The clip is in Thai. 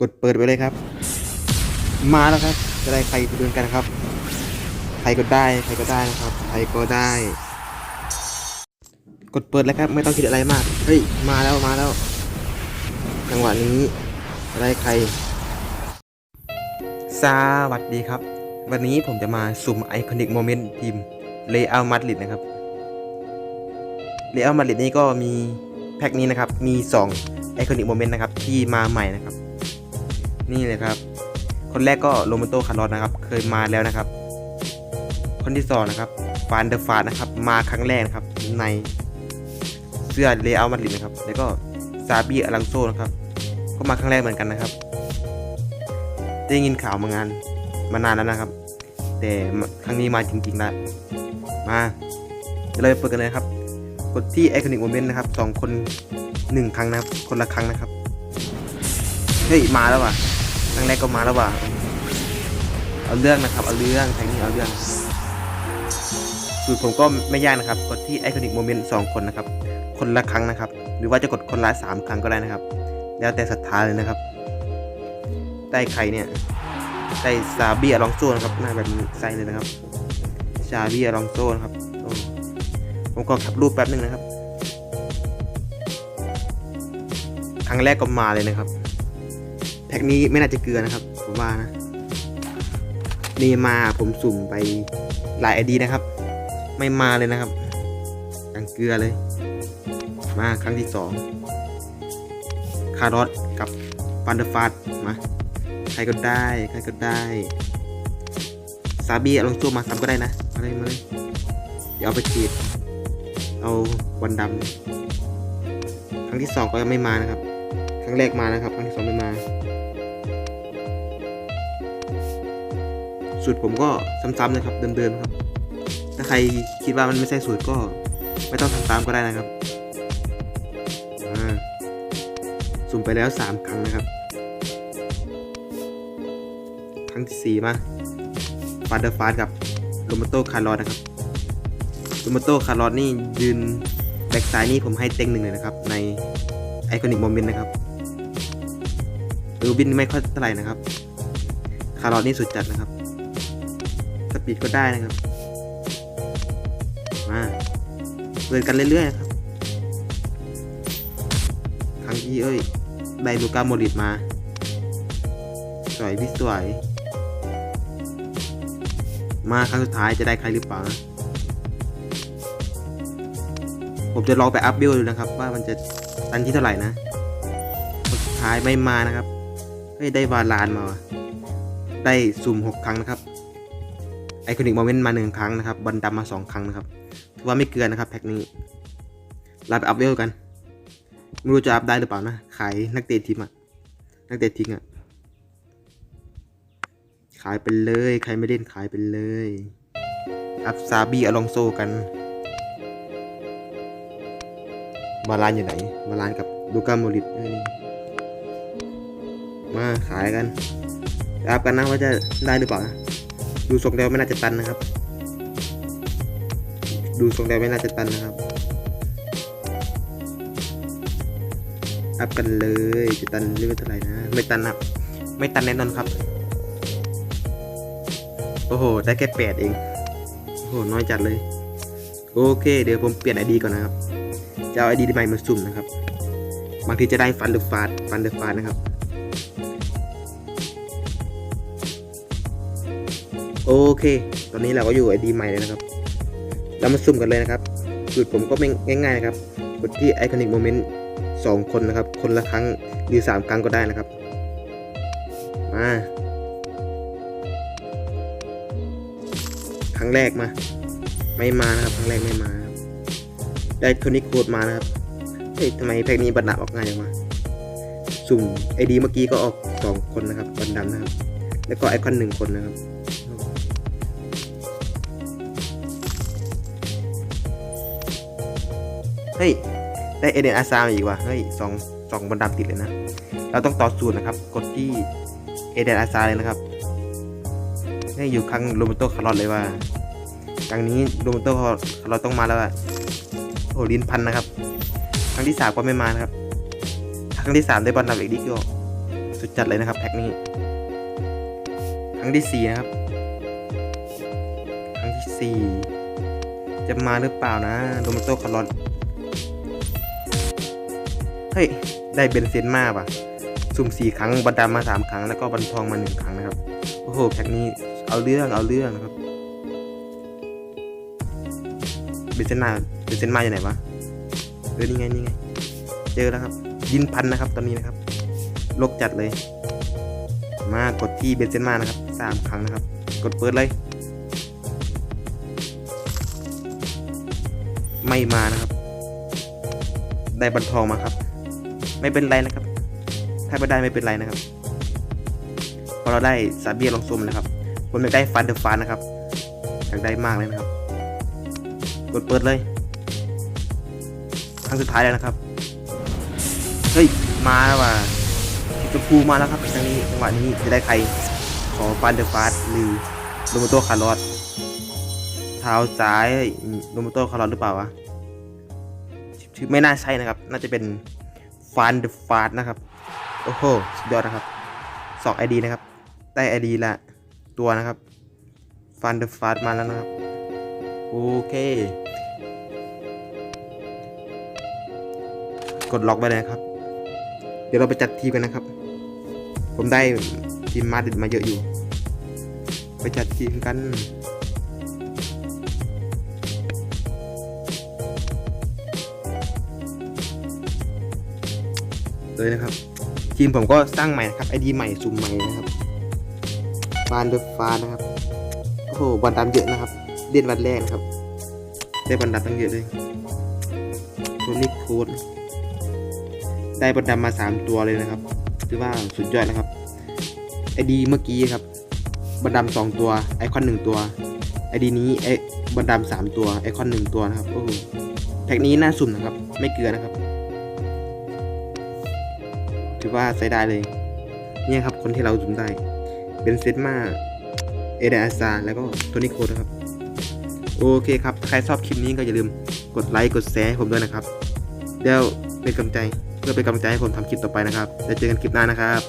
กดเปิดไว้เลยครับ มาแล้วครับ จะได้ใครไปดูกันครับ ใครก็ได้ใครก็ได้นะครับ ใครก็ได้ กดเปิดแล้วครับ ไม่ต้องคิดอะไรมาก เฮ้ย มาแล้วมาแล้ว จังหวะนี้จะได้ใครสวัสดีครับ วันนี้ผมจะมาสุ่มไอคอนิกโมเมนต์ทีมเลอัลมาดริดนะครับเลอัลมาดริดนี่ก็มีแพ็คนี้นะครับ มี 2 ไอคอนิกโมเมนต์นะครับ ที่มาใหม่นะครับ นี่เลยครับ คนแรกก็โรเมโตคาร์ลอสนะครับ เคยมาแล้วนะครับ คนที่สองนะครับฟานเดอร์ฟาดนะครับ มาครั้งแรกครับ ในเสื้อเลอัลมาดริดนะครับ แล้วก็ซาบีอลังโซนะครับ ก็มาครั้งแรกเหมือนกันนะครับ ได้ยินข่าวมางานมานานแล้วนะครับ แต่ครั้งนี้มาจริงๆแล้วมาเดี๋ยเราไปเปิดกันเลยครับ กดที่ไอคอนิกโมเมนต์นะครับสองคนหนึ่งครั้งนะครับ คนละครั้งนะครับ ฮ้ยมาแล้วว่ะครั้งแรกก็มาแล้วว่ะเอาเรื่องนะครับเอาเรื่องทางนี้เอาเรื่องสูตรผมก็ไม่ยากนะครับ กดที่ไอคอนิกโมเมนต์สองคนนะครับ คนละครั้งนะครับ หรือว่าจะกดคนละสามครั้งก็ได้นะครับ แล้วแต่ศรัทธาเลยนะครับ ได้ใครเนี่ยได้ซาบีอลองโซนะครับหน้าแบบนี้ใส่เลยนะครับซาบีอลองโซนะครับผมก็ขับรูปแป๊บนึงนะครับ ครั้งแรกก็มาเลยนะครับ แพ็กนี้ไม่น่าจะเกลือนะครับผมว่านะนี่มาผมสุ่มไปหลายไอดีนะครับ ไม่มาเลยนะครับยังเกลือเลย มาครั้งที่สองคารอสกับฟันเดอร์ฟาดมาใครก็ได้ใครก็ได้ซาบีลองโซมาซ้ำก็ได้นะมาเลยมาเลยเดี๋ยวเอาไปฉีดเอาวันดำครั้งที่สองก็ยังไม่มานะครับ ครั้งแรกมานะครับ ครั้งที่สองไม่มา สูตรผมก็ซ้ำๆนะครับเดิมๆครับ ถ้าใครคิดว่ามันไม่ใช่สูตรก็ไม่ต้องทำตามก็ได้นะครับสุ่มไปแล้ว 3 ครั้งนะครับ ครั้งที่ 4 มาฟาเดอร์ฟาดกับโรมาโตคาร์ลอนะครับโรมาโตคาร์ลอนี่ยืนแบ็กซ้ายนี่ผมให้เต็งหนึ่งเลยนะครับ ในไอคอนิกโมเมนต์นะครับรูบินไม่ค่อยเท่าไหร่นะครับ คาร์ลอนี่สุดจัดนะครับ ปีดก็ได้นะครับ มาเปิดกันเรื่อยๆนะครับครั้งที่เอ้ยได้ลูกาโมริดมา สวยพี่สวย มาครั้งสุดท้ายจะได้ใครหรือเปล่านะผมจะลองไปอัพเบลดูนะครับ ว่ามันจะตันที่เท่าไหร่นะสุดท้ายไม่มานะครับ เฮ้ยได้วาลานมา ได้สุ่มหกครั้งนะครับ ไอคอนิกโมเมนต์มาหนึ่งครั้งนะครับ บันดำมาสองครั้งนะครับถือว่าไม่เกินนะครับแพ็คนี้เราไปอัพเวลกัน ไม่รู้จะอัพได้หรือเปล่านะ ขายนักเตะทีมอะนักเตะทิ้งอะขายไปเลย ใครไม่เล่นขายไปเลย อัพซาบีอลองโซกัน บาลานอยู่ไหน บาลานกับลูก้าโมริตนี่มาขายกันอัพกันนะว่าจะได้หรือเปล่านะ ดูทรงแล้วไม่น่าจะตันนะครับ ดูทรงแล้วไม่น่าจะตันนะครับ อัพกันเลยจะตันเรื่องเท่าไหร่นะ ไม่ตันครับ ไม่ตันแน่นอนครับ โอ้โห ได้แค่แปดเอง โอ้โห น้อยจัดเลย โอเค เดี๋ยวผมเปลี่ยนไอดีก่อนนะครับ จะเอาไอดีใหม่มาสุ่มนะครับ บางทีจะได้ฟันหรือฟาดฟันหรือฟาดนะครับ เค ตอนนี้เราก็อยู่ไอดีใหม่เลยนะครับ เรามาสุ่มกันเลยนะครับสูตรผมก็ไม่ง่ายๆนะครับ กดที่ไอคอนิกโมเมนต์สองคนนะครับ คนละครั้งหรือสามครั้งก็ได้นะครับ มา ครั้งแรกมา ไม่มานะครับครั้งแรกไม่มาครับได้โทนิคโคดมานะครับ เฮ้ยทำไมแพ็กนี้บัตรดาออกง่ายจังวะสุ่มไอดีเมื่อกี้ก็ออกสองคนนะครับบัตรดำนะครับ แล้วก็ไอคอนหนึ่งคนนะครับ ฮ้ย ได้เอเดนอาซามอีกว่ะ เฮ้ยสองสองบนดำติดเลยนะ เราต้องต่อสูตรนะครับ กดที่เอเดนอาซาเลยนะครับนี่อยู่ครั้งโรบัโตคาร์ลอตเลยว่า ครั้งนี้โรบัโตคาร์ลอตต้องมาแล้วอะโอ้ลินพันนะครับ ครั้งที่สามก็ไม่มานะครับ ครั้งที่สามได้บอลดำอีกดิก็สุดจัดเลยนะครับแพ็คนี้ ครั้งที่สี่นะครับ ครั้งที่สี่จะมาหรือเปล่านะโดมโตคาร์ลอน เฮ้ย ได้เบนเซนมาป่ะ สุ่มสี่ครั้งบันดามาสามครั้ง แล้วก็บันทองมาหนึ่งครั้งนะครับ โอ้โหแพ็คนี้เอาเรื่องเอาเรื่องนะครับ เบนเซนมาเบนเซนมาอยู่ไหนวะเออนี่ไงนี่ไง เจอแล้วครับ ยินพันนะครับตอนนี้นะครับลกจัดเลย มากดที่เบนเซนมานะครับสามครั้งนะครับ กดเปิดเลย ไม่มานะครับ ได้บันทองมาครับ ไม่เป็นไรนะครับ ถ้าไม่ได้ไม่เป็นไรนะครับพราะเราได้ซาเบียลองซุมนะครับ ผมอยากได้ฟันเดอร์ฟานนะครับอยากได้มากเลยนะครับ กดเปิดเลย ครั้งสุดท้ายแล้วนะครับ เฮ้ย มาแล้วว่ะสีชมพูมาแล้วครับครั้งนี้จังหวะนี้จะได้ใคร ขอฟันเดอร์ฟาสหรือโรมโตคาร์ลอสเท้าซ้ายโรมโตคาร์ลอสหรือเปล่าวะ ไม่น่าใช่นะครับ น่าจะเป็น ฟันเดอร์ฟาสนะครับ โอ้โห สุดยอดนะครับสองไอดีนะครับ ได้ไอดีละตัวนะครับฟันเดอร์ฟาสมาแล้วนะครับ โอเค กดล็อกไปเลยนะครับ เดี๋ยวเราไปจัดทีมกันนะครับ ผมได้ทีมมาดิดมาเยอะอยู่ ไปจัดทีมกัน เลยนะครับทีมผมก็สร้างใหม่นะครับไอดีใหม่สุ่มใหม่นะครับฟานเดอร์ฟานนะครับโอ้โหบอลดำเยอะนะครับเล่นวันแรกนะครับ ได้บอลดำตั้งเยอะเลยโทนี่โค้ดได้บอลดำมา 3 ตัวเลยนะครับถือว่าสุดยอดนะครับไอดีเมื่อกี้ครับบอลดำสองตัวไอคอนหนึ่งตัวไอดีนี้ไอบอลดำสามตัวไอคอนหนึ่งตัวนะครับโอ้โหแพ็กนี้น่าสุ่มนะครับ ไม่เกลือนะครับ ถือว่าใช้ได้เลย เนี่ยครับคนที่เราสุ่มได้ เป็นเซตมาเอเดอาซาแล้วก็โทนี่โคดนะครับ โอเคครับ ใครชอบคลิปนี้ก็อย่าลืมกดไลค์กดแชร์ให้ผมด้วยนะครับ เดี๋ยวเป็นกำลังใจเพื่อเป็นกำลังใจให้ผมทำคลิปต่อไปนะครับ แล้วเจอกันคลิปหน้านะครับ